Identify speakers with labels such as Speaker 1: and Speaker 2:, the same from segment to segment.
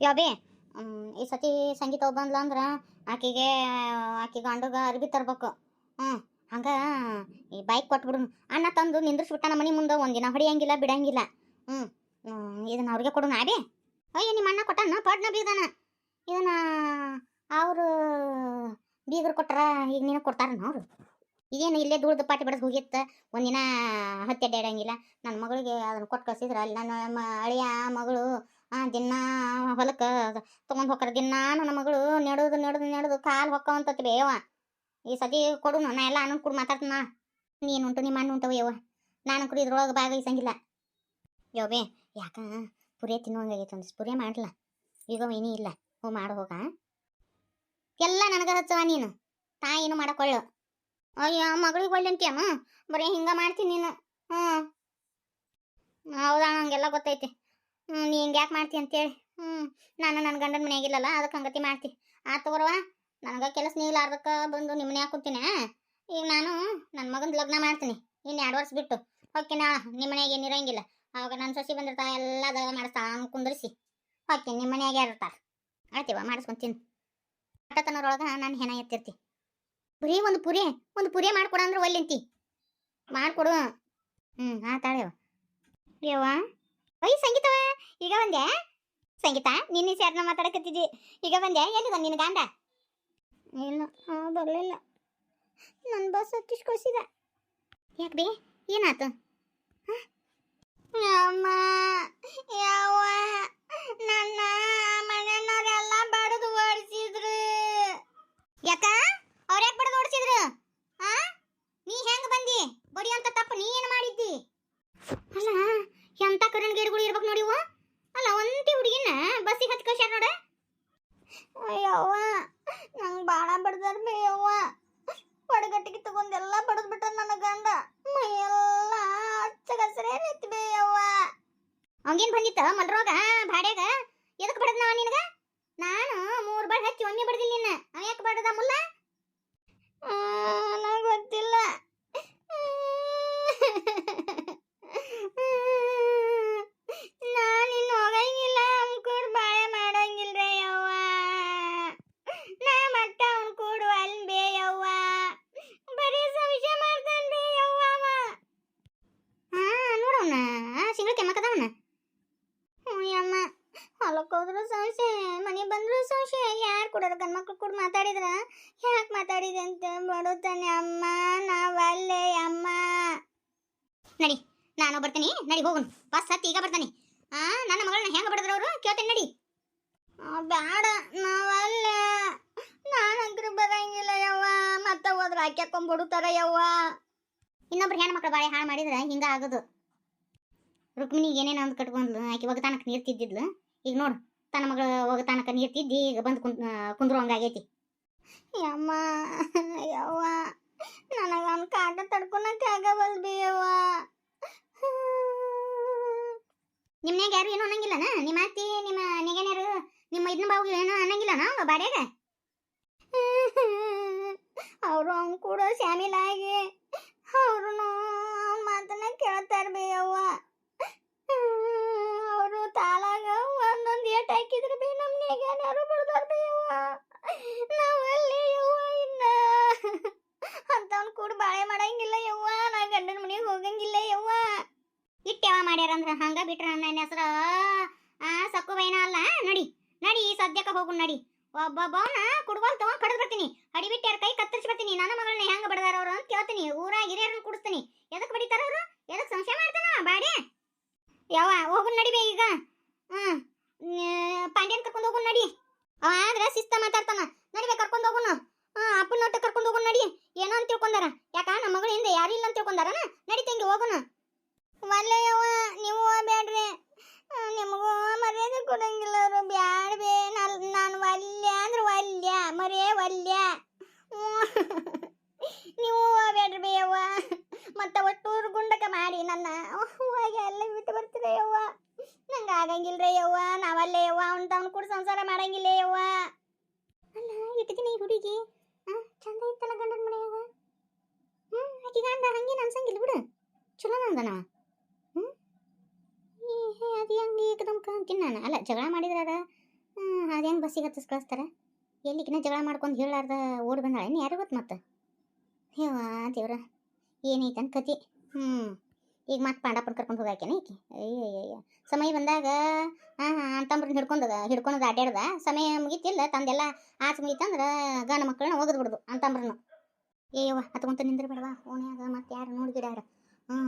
Speaker 1: ಯಾಬೇ ಈ ಸತಿ ಸಂಗೀತ ಬಂದ್ಲ ಅಂದ್ರ ಆಕಿಗೆ, ಆಕಿ ಗಂಡಗ ಅರ್ಬಿ ತರ್ಬೇಕು. ಹ್ಞೂ ಹಂಗ ಈ ಬೈಕ್ ಕೊಟ್ಬಿಡು. ಅಣ್ಣ ತಂದು ನಿಂದ್ರಿಸ್ಬಿಟ್ಟ ಮನೆ ಮುಂದೆ, ಒಂದಿನ ಹೊಡಿಯಂಗಿಲ್ಲ ಬಿಡಂಗಿಲ್ಲ. ಹ್ಞೂ ಇದನ್ನ ಅವ್ರಿಗೆ ಕೊಡು ನಾಡಿ ಅಯ್ಯೋ, ನಿಮ್ಮ ಅಣ್ಣ ಕೊಟ್ಟನ? ಪಡ್ನ ಬೀಗದಾನ. ಇದನ್ನ ಅವರು ಬೀಗರು ಕೊಟ್ರ ಈಗ ನೀನು ಕೊಡ್ತಾರನ ಅವರು? ಇದೇನು ಇಲ್ಲೇ ಧೂಳ್ದು ಪಾಟಿ ಬಡ್ದು ಹೋಗಿತ್ತ, ಒಂದಿನ ಹತ್ತಿ ಅಡ್ಡಾಡಂಗಿಲ್ಲ ನನ್ನ ಮಗಳಿಗೆ ಅದನ್ನ ಕೊಟ್ಟು ಕಳಿಸಿದ್ರೆ ಅಲ್ಲಿ ನನ್ನ ಅಳಿಯ ಮಗಳು ದಿನ ಹೊಲಕ್ಕೆ ತೊಗೊಂಡು ಹೋಗ್ತಾರೆ. ದಿನ ನನ್ನ ಮಗಳು ನೆಡೋದು ನೆಡೋದು ನೆಡೋದು ಕಾಲು ಹೊಕ್ಕವಂತತಿ ಬೇವ ಈ ಸತಿ ಕೊಡು ನಾ ಎಲ್ಲ ಅನ್ನ ಕೂಡ ಮಾತಾಡ್ತೀನ ನೀನು ಉಂಟು, ನಿಮ್ಮ ಅಣ್ಣ ಉಂಟವು ಯವ್ವ. ನಾನು ಕೂಡ ಇದ್ರೊಳಗೆ ಭಾಗವಹಿಸಂಗಿಲ್ಲ. ಯವ್ವೇ ಯಾಕ ಪುರಿ ತಿನ್ನುವಂಗಾಗೈತೆ ಒಂದು ಪುರಿ ಮಾಡಲ್ಲ ಈಗ ಏನೇ ಇಲ್ಲ. ಹೋ, ಮಾಡು, ಹೋಗ. ಎಲ್ಲ ನನಗೆ ಹಚ್ಚವ ನೀನು. ತಾಯಿನು ಮಾಡಕೊಳ್ಳು. ಅಯ್ಯೋ ಮಗಳಿಗೆ ಒಳ್ಳೆ ಅಂತೀಯಮ್ಮ ಬರೀ ಹಿಂಗ ಮಾಡ್ತೀನಿ ನೀನು. ಹ್ಞೂ ಹೌದಾ, ನಂಗೆಲ್ಲ ಗೊತ್ತೈತಿ. ಹ್ಞೂ ನೀ ಹಿಂಗೆ ಯಾಕೆ ಮಾಡ್ತಿ ಅಂತೇಳಿ. ಹ್ಞೂ ನಾನು ನನ್ನ ಗಂಡನ ಮನೆಯಾಗಿಲ್ಲಲ್ಲ ಅದಕ್ಕೆ ಹಂಗತಿ ಮಾಡ್ತಿ. ಆ, ತಗೋರವ, ನನಗೆ ಕೆಲಸ ನೀಲಾರ್ದಕ್ಕೆ ಬಂದು ನಿಮ್ಮ ಮನ್ಯಾಗ ಕೂತೀನಿ ಈಗ ನಾನು ನನ್ನ ಮಗನ ಲಗ್ನ ಮಾಡ್ತೀನಿ ಇನ್ನು ಎರಡು ವರ್ಷ ಬಿಟ್ಟು. ಓಕೆ, ನಾ ನಿಮ್ಮ ಮನ್ಯಾಗ ಇರಂಗಿಲ್ಲ. ಅವಾಗ ನನ್ನ ಸೊಸಿ ಬಂದಿರ್ತಾ, ಎಲ್ಲ ದಗ ಮಾಡಿಸ್ತಾ, ಹಂಗೆ ಕುಂದರಿಸಿ. ಓಕೆ ನಿಮ್ಮ ಮನೆಯಾಗ ಯಾರು ಇರ್ತಾರೆ? ಆಯ್ತೀವ ಮಾಡಿಸ್ಕೊಂತೀನಿ ಆಟತನರೊಳಗೆ ನಾನು ಹೆಣ ಎತ್ತಿರ್ತಿ. ಬರೀ ಒಂದು ಪುರಿ ಒಂದು ಪುರಿ ಮಾಡ್ಕೊಡು ಅಂದ್ರೆ ಒಲ್ಲಿಂತಿ. ಮಾಡಿಕೊಡು. ಹ್ಞೂ ಆತಾಳೆವ ಯವ್ವ ಒಯ್ ಸಂಗೀತವ? ಈಗ ಬಂದೆ. ಸಂಗೀತ, ನಿನ್ನೆ ಸೇರ್ನ ಮಾತಾಡಕತ್ತಿದ್ದಿ. ಈಗ ಬಂದೆ. ಎಲ್ಲಿದ ನಿನ್ನ ಗಂಡ? ಇಲ್ಲ ಬರಲಿಲ್ಲ. ನನ್ನ ಬಸ್ ಹತ್ತಿಸ್ಕೊಸಿದ ಯಾಕೆ ಬೇ, ಏನಾತು? ಅಮ್ಮ ಯಾವ ನನ್ನ ಮನೆಯವರೆಲ್ಲ ಬಡದು ಓಡಿಸಿದ್ರು. ಯಾಕ? ಅವ್ರು ಯಾಕೆ ಬಡದು ಓಡಿಸಿದ್ರು ಆ ನೀ ಹೆಂಗ್ ಬಂದಿ ಬಡಿ ಅಂತ ತಪ್ಪು ನೀ ಏನು ಮಾಡಿದ್ದಿ ಅಲ್ಲ ಎಂತ ಕರಣ ಗಿಡಗಳು ಇರ್ಬೇಕು ನೋಡಿ ಇವು ಅಲ್ಲ ಒಂಟಿ ಹುಡುಗಿನ ಬಸ್ಸಿಗೆ ಹತ್ತಿ ಕಳ್ಸ್ಯಾರ ನೋಡ ಅಯ್ಯವ್ವ ನಂಗೆ ಭಾಳ ಬಡ್ದಾರ ಬೇಯವ್ವ ಬಡಗಟ್ಟಿಗೆ ತಗೊಂಡೆಲ್ಲ ಬಡದ್ ಬಿಟ್ಟ ನನ್ನ ಗಂಡ ಮೈಯೆಲ್ಲ ಹಚ್ಚಗಸರೇ ನಿಂತು ಬೇಯವ್ವ ಅವಂಗೇನ್ ಬಂದಿತ್ತ ಮಲ್ರೋಗ ಭಾಡ್ಯಾಗ ಎದಕ್ ಬಡದ್ ನಾವ ನಿನಗ? ನಾನು ಮೂರ್ ಬಾಳ್ ಹಚ್ಚಿ ಒಮ್ಮೆ ಬಡದಿಲ್ ನಿನ್ನ. ಅವ ಯಾಕೆ ಬಡದ ಮುಲ್ಲ? ಗೊತ್ತಿಲ್ಲ ನಾನಿನ್ನು ಹೋಗಂಗಿಲ್ಲ ಅಂಕೂರ್ ಬಾಳೆ ಮಾಡಂಗಿಲ್ರಿ ಯವ್ವ ನಾ ಮಟ್ಟ ಅವ್ನ್ ಕೂಡು ಅಲ್ಲಿ ಬೇ ಯವ್ವ ಬರೀ ಸಂಶಯ ಮಾಡ್ತಾನ್ರಿ ಯವ್ವ ಅವ ಹಾ ನೋಡವ್ನ ಸಿಂಗಳ ಕೆಮ್ಮಕದವನ ಹ್ಞೂ ಯಮ್ಮ ಹೊಲಕ್ಕೆ ಹೋದ್ರು ಮನೆ ಬಂದ್ರು ಸಂಶಯ. ಯಾರು ಕೊಡೋರು ಗಂಡ್ಮಕ್ಳು ಕೂಡ ಮಾತಾಡಿದ್ರ? ಯಾಕೆ ಮಾತಾಡಿದೆ ಅಂತ ಬಡುತ್ತಾನೆ ಅಮ್ಮ. ನಾವಲ್ಲೇ ಅಮ್ಮ. ನಡಿ ನಾನು ಬರ್ತೀನಿ. ನಡಿ ಹೋಗುನ್ ಬಸ್ ಹತ್ತಿ ಈಗ ಬರ್ತಾನೆ. ಆ ನನ್ನ ಮಗಳನ್ನ ಹೆಂಗೆ ಬಡದ್ರ ಅವರು? ಕೇಳ್ತೇನೆ ನಡಿ. ಆ, ನಾವಲ್ಲೇ. ನಾನಂತ್ರು ಬರಂಗಿಲ್ಲ ಯವ್ವ. ಮತ್ತೆ ಹೋದ್ರೆ ಹಾಕ್ಯಾಕೊಂಡ್ ಬಿಡುತ್ತಾರ ಯವ್ವ. ಇನ್ನೊಬ್ರು ಹೆಣ್ಮಕ್ಳು ಬಾಳೆ ಹಾಳು ಮಾಡಿದ್ರೆ ಹಿಂಗ ಆಗೋದು. ರುಕ್ಮಿಣಿಗೆ ಏನೇನು ಅಂದ್ ಕಟ್ಕೊಂಡ್ಲು ಆಕೆ ಒಗ್ತಾನಕ್ಕೆ ನೀರು ತಿದ್ದಿದ್ಲು ಈಗ ನೋಡು, ತನ್ನ ಮಗಳು ತನಕ ನೀರು ತಿದ್ದಿ, ಈಗ ಬಂದು ಕುಂತ್ ಕುಂದ್ರು ಹಂಗಾಗೈತಿ ಯಮ್ಮ ಯವ್ವ ನನಗನ್ ಕಾಟ ತಡ್ಕೊಳಕ್ಕೆ ಬಿ ಯವ್ವ. ನಿಮ್ನ್ಯಾಗ ಯಾರು ಏನು ಅನ್ನಂಗಿಲ್ಲನ? ನಿಮ್ಮ ಅತ್ತಿ, ನಿಮ್ಮ ನೆಗೆನ್ಯಾರು, ನಿಮ್ಮ ಇದನ್ನ ಬಾವು ಏನು ಅನ್ನಂಗಿಲ್ಲನ ಬಾಡ್ಯಾಗ ಅವರು ಅವ್ನು ಕೂಡ ಶಾಮಿಲಾಗಿ ಅವರು ಅವ್ನ ಮಾತನ್ನ ಕೇಳ್ತಾರ ಬೇಯವ್ವ ಅವರು ತಾಲಾಗ ಒಂದೊಂದು ಏಟ್ ಹಾಕಿದ್ರು ಬೇ ನಮ್ಮ ನೆಗೆನ್ಯಾರು ಬಿಡ್ದಾರ ಬೇಯವ್ವ ನಾವಲ್ಲಿ ಯವ್ವ ಇನ್ನ ಅಂತವ್ನ ಕೂಡ ಬಾಳೆ ಮಾಡಂಗಿಲ್ಲ ಯವ್ವ ನಾ ಗಂಡನ ಮನೆಗೆ ಹೋಗಂಗಿಲ್ಲ ಯವ್ವ ಇಟ್ಟೆವ ಮಾಡ್ಯಾರ ಅಂದ್ರ ಹಂಗ ಬಿಟ್ರ ನನ್ನ ಹೆಸರು. ಆ, ಸಕ್ಕು ಬೈನ ಅಲ್ಲ. ನಡಿ ನಡಿ, ಸದ್ಯಕ್ಕೆ ಹೋಗು, ನಡಿ. ಒಬ್ಬೊಬ್ಬವನ ಕುಡ್ಬಲ್ ತಗೊಂಡ್ ಕಡ್ದು ಬರ್ತೀನಿ. ಅಡಿ ಬಿಟ್ಟಾರ ಕೈ ಕತ್ತರಿಸಿ ಬರ್ತೀನಿ. ನನ್ನ ಮಗಳನ್ನ ಹೆಂಗ ಬಡದಾರ ಅವ್ರು ಅಂತ ಕೇಳ್ತೀನಿ. ಊರಾಗ ಹಿರಿಯರನ್ನ ಕುಡಿಸ್ತೀನಿ. ಎದಕ್ ಬಡಿತಾರ ಅವರು? ಎದಕ್ ಸಂಶಯ ಮಾಡ್ತಾನ ಬಾಡಿ ಯಾವ ಹೋಗು, ನಡಿ ಬೇ ಈಗ. ಹ್ಮ್. ಪಾಂಡ್ಯನ್ ಕರ್ಕೊಂಡು ಹೋಗು, ನಡಿ. ಅವ ಆದ್ರೆ ಶಿಸ್ತ ಮಾತಾಡ್ತಾನ. ನಡಿಬೇ ಕರ್ಕೊಂಡು ಹೋಗುನು. ಹ್ಮ್, ಅಪ್ಪನ ನೋಟ ಕರ್ಕೊಂಡು ಹೋಗು, ನಡಿ. ಏನೋ ಅಂತ ತಿಳ್ಕೊಂಡಾರ. ಯಾಕ, ನಮ್ಮ ಮಗಳ ಹಿಂದೆ ಯಾರು ಇಲ್ಲ ಅಂತ ತಿಳ್ಕೊಂಡಾರನ? ನಡಿ ತಂಗಿ, ಹೋಗುನು. ಒಳ್ಳೆಯವ ನೀವು ಬೇಡ್ರಿ ನಿಮಗೂ ಮರ್ಯಾದೆ ಕೊಡಂಗಿಲ್ಲ ಅವರು ಬ್ಯಾಡ ಬೇ ನಾನು ಒಲ್ಯ ಅಂದ್ರೆ ಒಲ್ಯ ಮರೇ ಒಲ್ಯ ನೀವು ಬೇಡ್ರಿ ಬೇ ಯವ್ವ. ಮತ್ತೆ ಒಟ್ಟೂರು ಗುಂಡಕ ಮಾಡಿ ನನ್ನ ಹೋಗಿ ಅಲ್ಲೇ ಬಿಟ್ಟು ಬರ್ತೀರ ಯವ್ವ. ನಂಗೆ ಆಗಂಗಿಲ್ರಿ ಯವ್ವ. ನಾವಲ್ಲೇ ಯವ್ವ ಅವ್ನು ತವ್ನು ಕೂಡ ಸಂಸಾರ ಮಾಡಂಗಿಲ್ಲ ಯವ್ವ. ಅಲ್ಲ ದಿನ ಈ ಹುಡುಗಿ? ಆ, ಚಂದ ಇತ್ತಲ್ಲ ಗಂಡನ ಮನೆಯಾಗ? ಹ್ಞೂ ಆಕೆ ಗಂಡ ಹಂಗೇನು ಅನ್ಸಂಗಿಲ್ಲ ಬಿಡು. ಚಲೋ ನಂದನ ಹ್ಞೂ ಅದು ಹೆಂಗೆ ಏಕದಮ್ ಕಾಣ್ತೀನಿ ನಾನು ಅಲ್ಲ ಜಗಳ ಮಾಡಿದ್ರ ಅದ? ಅದೇನು ಬಸ್ಸಿಗೆ ಹತ್ತಿಸ್ ಕಳಿಸ್ತಾರೆ? ಎಲ್ಲಿಕಿನ ಜಗಳ ಮಾಡ್ಕೊಂಡು ಹೇಳಾರ್ದ ಓಡಿ ಬಂದಾಳ ಯಾರು ಗೊತ್ತು ಮತ್ತೆ ಹೇವಾ ದೇವ್ರ ಏನೈತೆ ಅಂತ ಕತಿ? ಹ್ಞೂ ಈಗ ಮತ್ತೆ ಪಾಂಡಪ್ಪನ ಕರ್ಕೊಂಡು ಹೋಗಾಕೇನ ಈಕಿ? ಅಯ್ಯಯ್ಯ ಸಮಯ ಬಂದಾಗ ಹಾಂ ಹಾಂ ಅಂತಂಬ್ರನ್ನ ಹಿಡ್ಕೊಂಡದ ಹಿಡ್ಕೊಳೋದು ಅಡ್ಡಾಡ್ದ ಸಮಯ ಮುಗೀತಿಲ್ಲ, ತಂದೆಲ್ಲ ಆಚೆ ಮುಗೀತಂದ್ರೆ ಗಂಡ ಮಕ್ಕಳನ್ನ ಒಗದು ಬಿಡುದು ಅಂತಂಬ್ರನ್ನು ಏಯ್ಯವ್ವ ಹತ್ಕೊಂತ ನಿಂದಿರ್ಬೇಡವಾ, ಓಣ್ಯಾಗ ಮತ್ತೆ ಯಾರು ನೋಡ್ಗಿಡ್ಯಾರ ಹ್ಞೂ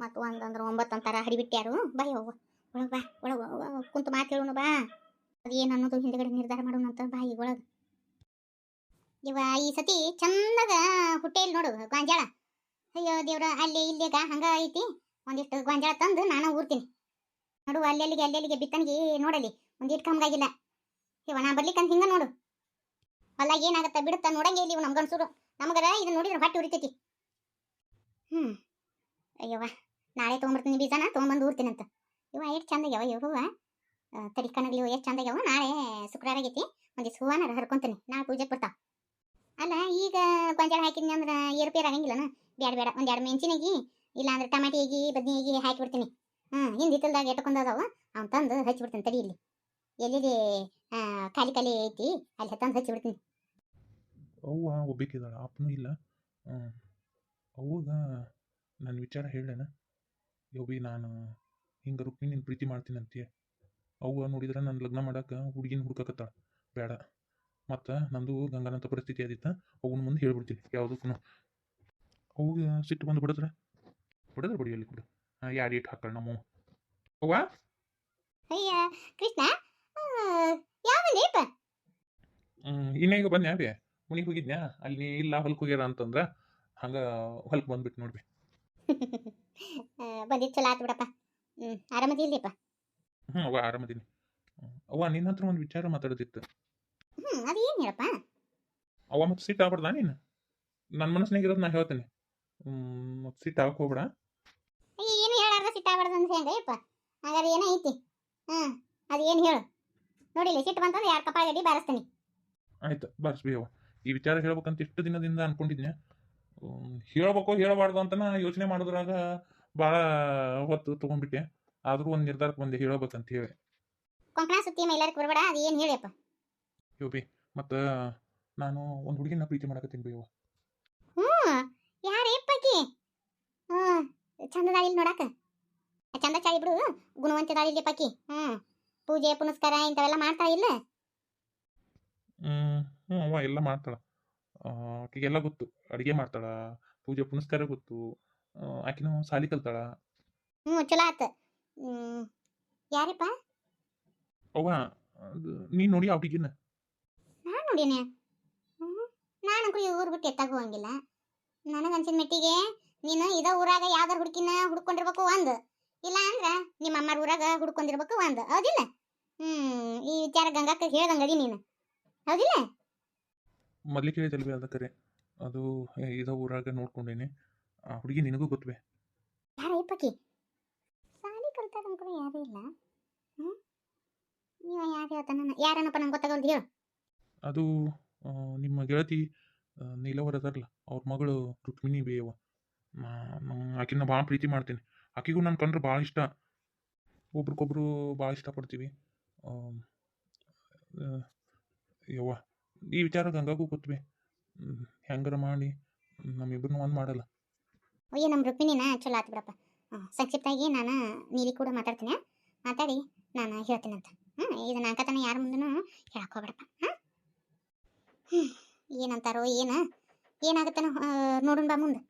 Speaker 1: ಮತ್ತು ಒಂದಂದ್ರೆ ಒಂಬತ್ತು ಅಂತಾರ ಹಡಿಬಿಟ್ಟ್ಯಾರು ಬಾಯ್ ಯವ್ವ. ಒಳಗೆ ಬಾ, ಒಳಗೆ ಕುಂತು ಮಾತು ಹೇಳೋಣ ಬಾ. ಅದೇನು ಅನ್ನೋದು ಹಿಂದೆಗಡೆ ನಿರ್ಧಾರ ಮಾಡೋಣ ಅಂತ ಬಾ ಈಗ ಒಳಗೆ. ಇವ ಈ ಸತಿ ಚಂದಾಗ ಹುಟ್ಟೇಲಿ ನೋಡು ಗಾಂಜಾಳ. ಅಯ್ಯೋ ದೇವ್ರ, ಅಲ್ಲಿ ಇಲ್ಲಿಗ ಹಂಗ ಐತಿ. ಒಂದಿಷ್ಟು ಗೊಂಜಾಳ ತಂದು ನಾನು ಊರ್ತೀನಿ. ನೋಡು ಅಲ್ಲೆಲ್ಲಿಗೆ ಅಲ್ಲೆಲ್ಲಿಗೆ ಬಿತ್ತನಿಗೆ ನೋಡಲಿ. ಒಂದಿಟ್ಟು ಕಮ್ಗಾಗಿಲ್ಲ. ಇವ ನಾ ಬರ್ಲಿಕ್ಕಂತ ಹಿಂಗ ನೋಡು. ಹೊಲ ಏನಾಗತ್ತ ಬಿಡುತ್ತ ನೋಡಂಗೆ ಇಲ್ಲಿ ಇವ್ ಗಂಡ್ಸುರು ನಮಗರ ಇದನ್ನ ನೋಡಿದ್ರೆ ಹೊಟ್ಟೆ ಉರಿತೈತಿ. ಹ್ಮ್. ಅಯ್ಯವ್ವ, ನಾಳೆ ತೊಗೊಂಬರ್ತೀನಿ ಬೀಜನ, ತೊಗೊಂಬಂದು ಊರ್ತೀನಂತ. ಇವ ಎಷ್ಟು ಚಂದ ಆಗ್ಯಾವ ಇವ್ ಹೂವ ತಡಿ ಕಣಗ್ಲಿ ಎಷ್ಟು ಚಂದ ಆಗ್ಯಾವ. ನಾಳೆ ಶುಕ್ರವಾರ ಆಗೈತಿ. ಒಂದಿಷ್ಟು ಹೂವನ ಹರ್ಕೊಂತೀನಿ. ನಾಳೆ ಪೂಜೆಗೆ ಬರ್ತಾವ. ಅಲ್ಲ, ಈಗ ಗೊಂಜಾಳ ಹಾಕಿದ್ನಿ ಅಂದ್ರೆ ಏರುಪೇರು ಆಗಂಗಿಲ್ಲನ? ಬೇಡ ಬೇಡ ಒಂದು ಎರಡು ಮೆಣಸಿನಾಗಿ ಇಲ್ಲಾಂದ್ರೆ ಟಮಾಟಿಗಿ ಬದ್ನಿಗಿ ಹಾಕಿಬಿಡ್ತೀನಿ ಹಾಂ, ಹಿಂದೆ ಹಿತ್ತಲ್ದಾಗ ಎಟ್ಕೊಂಡು ಅದಾವ ಅವ್ನ್ ತಂದು ಹಚ್ಚಿಬಿಡ್ತೀನಿ ತಡಿ ಇಲ್ಲಿ. ಎಲ್ಲಿದೆ? ಖಾಲಿ ಖಾಲಿ ಐತಿ. ಅಲ್ಲಿ ತಂದು ಹಚ್ಚಿಬಿಡ್ತೀನಿ
Speaker 2: ಅವ್ವ ಒಬ್ಬೇಕಿದ್ದಾಳ ಅಪ್ಪನೂ ಇಲ್ಲ. ಅವ್ವಗ ನನ್ನ ವಿಚಾರ ಹೇಳೋಣ ಯೋಬಿ ನಾನು ಹಿಂಗೆ ರುಕ್ಮಿಣಿ ನಿನ್ನ ಪ್ರೀತಿ ಮಾಡ್ತೀನಿ ಅಂತೀಯ ಅವ್ವ ನೋಡಿದ್ರೆ ನನ್ನ ಲಗ್ನ ಮಾಡಕ್ಕೆ ಹುಡುಗಿನ ಹುಡ್ಕಕತ್ತಾಳ. ಬೇಡ. ಮತ್ತು ನಂದು ಗಂಗಾನಂತ ಪರಿಸ್ಥಿತಿ ಆದಿತ್ತ ಅವನ ಮುಂದೆ ಹೇಳ್ಬಿಡ್ತೀನಿ. ಯಾವುದಕ್ಕೂ ಅವಾಗ ಸಿಟ್ಟು ಬಂದು ಬಿಡಿದ್ರೆ ಬಿಡಿದ್ರೆ ಬಿಡು ಯಾರು ಇಟ್ಟು ಹಾಕಳ ನಮ್ಮ ಅವ್ವ?
Speaker 1: ಅಯ್ಯ ಕೃಷ್ಣ
Speaker 2: ಇನ್ನೇ ಈಗ ಬಂದ್ಯಾ ಬೇ ಮುನಿಗೆ ಹೋಗಿದ್ನ್ಯಾ? ಅಲ್ಲಿ ಇಲ್ಲ ಹೊಲಕ್ಕೆ ಹೋಗ್ಯಾರ ಅಂತಂದ್ರೆ ಹಂಗೆ ಹೊಲಕ್ಕೆ ಬಂದ್ಬಿಟ್ಟು ನೋಡ್ಬಿ.
Speaker 1: ಬಂದಿತ್ತು ಚಲೋ ಆತು ಬಿಡಪ್ಪ. ಹ್ಮ್ ಆರಾಮದಿಲ್ಲಪ್ಪ
Speaker 2: ಹ್ಞೂ ಅವ್ವ ಆರಾಮದೀನಿ. ಅವ್ವ ನಿನ್ನ ಹತ್ರ ಒಂದು ವಿಚಾರ ಮಾತಾಡೋದಿತ್ತು.
Speaker 1: ಹ್ಮ್ ಅದು ಏನು ಹೇಳಪ್ಪ?
Speaker 2: ಅವ ಮತ್ತೆ ಸಿಟ್ಟು ಆಗ್ಬಾರ್ದಾ ನೀನು? ನನ್ನ ಮನಸ್ಸಿನಾಗ ಇರೋದು ನಾ ಹೇಳ್ತೇನೆ. ಮತ್ತೆ ಸಿಟ್ಟು ಆಗಕ್ಕೆ ಹೋಗ್ಬೇಡ.
Speaker 1: ಅಯ್ಯ ಏನು ಹೇಳಾರ್ದ ಸಿಟ್ಟಾಗ್ಬಾರ್ದು ಅಂತ ಹೆಂಗಯ್ಯಪ್ಪ ಹಾಗಾದ್ರೆ ಏನೋ ಐತಿ? ಹ್ಮ್ ಅದು ಏನು ಹೇಳು? ನೋಡಿಲ್ಲ ಸಿಟ್ಟು ಬಂತಂದ್ರೆ ಯಾರು ಕಪಾಳ ಗಡಿ ಬಾರಿಸ್ತೀನಿ.
Speaker 2: ಆಯ್ತು ಬರ್ಸ್ಬಿ ಅವ್ವ. ಈ ವಿಚಾರ ಹೇಳ್ಬೇಕಂತ ಇಷ್ಟು ದಿನದಿಂದ ಅನ್ಕೊಂಡಿದ್ನೆ ಹ್ಮ್, ಹೇಳ್ಬೇಕು ಹೇಳಬಾರ್ದು ಅಂತ ನಾ ಯೋಚನೆ ಮಾಡೋದ್ರಾಗ ಭಾಳ ಹೊತ್ತು ತೊಗೊಂಡ್ಬಿಟ್ಟೆ. ಆದರೂ ಒಂದು ನಿರ್ಧಾರಕ್ಕೆ ಬಂದೆ ಹೇಳಬೇಕಂತ ಹೇಳಿ.
Speaker 1: ಕೊಂಕಣ ಸುತ್ತಿ ಮೈಲಾರಕ್ಕೆ ಬರಬೇಡ ಅದು ಏನು ಹೇಳಿಯಪ್ಪ
Speaker 2: ಯೋಬಿ ಮತ್ತು ನಾನು ಒಂದು ಹುಡುಗಿನ ಪ್ರೀತಿ ಮಾಡಕತ್ತೀನಿ ಬಿ ಅವ್ವ
Speaker 1: ಹ್ಞೂ ಯಾರೇಪ್ಪಕಿ ಹ್ಞೂ ಚಂದದಾಳಿಲ್ ನೋಡಾಕ. ಆ ಚಂದ ಚಾಳಿ ಬಿಡು ಗುಣವಂತದಾಳಿಲ್ ಪಕ್ಕಿ ಹ್ಞೂ ಪೂಜೆ ಪುನಸ್ಕಾರ ಇಂಥವೆಲ್ಲ ಮಾಡ್ತಾ ಇಲ್ಲ?
Speaker 2: ಹ್ಞೂ ಹ್ಞೂ ಅವ್ವ ಎಲ್ಲ ಮಾಡ್ತಾಳ. ಆಕೆಗೆಲ್ಲ ಗೊತ್ತು ಅಡುಗೆ ಮಾಡ್ತಾಳ ಪೂಜೆ ಪುನಸ್ಕಾರ ಗೊತ್ತು. ಆಕಿನೂ ಸಾಲಿ ಕಲ್ತಾಳ.
Speaker 1: ಹ್ಞೂ ಚಲೋ ಆತ. ಹ್ಞೂ ಯಾರಪ್ಪ?
Speaker 2: ಅವ್ವ ನೀನು ನೋಡಿ ಆ ಹುಡುಗಿನ
Speaker 1: ನಾನು ನೋಡೀನಿ. ಹ್ಞೂ ನಾನು ಈ ಊರು ಬಿಟ್ಟು ಎತ್ತಾಗ ಹೋಗಂಗಿಲ್ಲ. ನನಗೆ ಅನ್ಸಿದ ಮಟ್ಟಿಗೆ ನೀನು ಇದ ಊರಾಗ ಯಾವ್ದಾರು ಹುಡುಕಿನ ಹುಡ್ಕೊಂಡಿರ್ಬೇಕು ಒಂದು ಇಲ್ಲ ಅಂದ್ರೆ ನಿಮ್ಮ ಅಮ್ಮರ ಊರಾಗ ಹುಡ್ಕೊಂಡಿರ್ಬೇಕು ಒಂದು ಹೌದಿಲ್ಲ? ಹ್ಮ್ ಈ ವಿಚಾರ ಗಂಗಾಕ್ಕ ಹೇಳ್ದಂಗದಿ ನೀನು. ಹೌದಿಲ್ಲ?
Speaker 2: ಮೊದ್ಲಿಗೆ ಹೇಳಿದಲ್ವಿ ಅದ ಕರೆ ಅದು ಇದ ಊರಾಗ ನೋಡ್ಕೊಂಡೇನೆ. ಆ ಹುಡುಗಿ ನಿನಗೂ ಗೊತ್ತವೆ.
Speaker 1: ಯಾರ ಪಕ್ಕಿ ಸಾಲಿ ಕಲ್ತಾರ ಅನ್ಕೊಂಡು ಯಾರೂ ಇಲ್ಲ. ಹ್ಮ್? ನೀವ ಯಾರು ಹೇಳ್ತಾನ? ಯಾರನ್ನಪ್ಪ ನಂಗೆ ಗೊತ್ತಾಗಲ್ದು ಹೇಳು
Speaker 2: ಅದು ಆ, ನಿಮ್ಮ ಗೆಳತಿ ಆ, ನೀಲವರ ಅದಾರಲ್ಲ ಅವ್ರ ಮಗಳು ರುಕ್ಮಿಣಿ ಬೇಯವ ಆಕಿನ ಭಾಳ ಪ್ರೀತಿ ಮಾಡ್ತೀನಿ. ಆಕಿಗೂ ನನ್ನ ಕಂಡ್ರೆ ಭಾಳ ಇಷ್ಟ. ಒಬ್ರಿಗೊಬ್ರು ಭಾಳ ಇಷ್ಟಪಡ್ತೀವಿ ಆಮ್, ಆ, ಯವ್ವ ಈ ವಿಚಾರ ಗಂಗಾಗೂ ಗೊತ್ತವೆ. ಹೆಂಗಾರ ಮಾಡಿ ನಮ್ಮಿಬ್ಬರನ್ನ ಒಂದು ಮಾಡಲ್ಲ.
Speaker 1: ಅಯ್ಯೋ ನಮ್ಮ ರುಕ್ಮಿಣಿನ ಚಲೋ ಆತು ಬಿಡಪ್ಪ. ಹ್ಞೂ ಸಂಕ್ಷಿಪ್ತಾಗಿ ನಾನು ನೀಲಿ ಕೂಡ ಮಾತಾಡ್ತೀನಿ. ಮಾತಾಡಿ, ನಾನು ಹೇಳ್ತೀನಂತ ಹ್ಞೂ ಇದು ನಾಲ್ಕತನ ಯಾರ ಮುಂದೂ ಹೇಳಕ್ ಹೋಗ್ಬೇಡಪ್ಪ. ಹಾಂ ಏನಂತಾರೋ, ಏನು? ಏನಾಗುತ್ತಾನೋ ನೋಡೋಣ ಬಾ ಮುಂದೆ.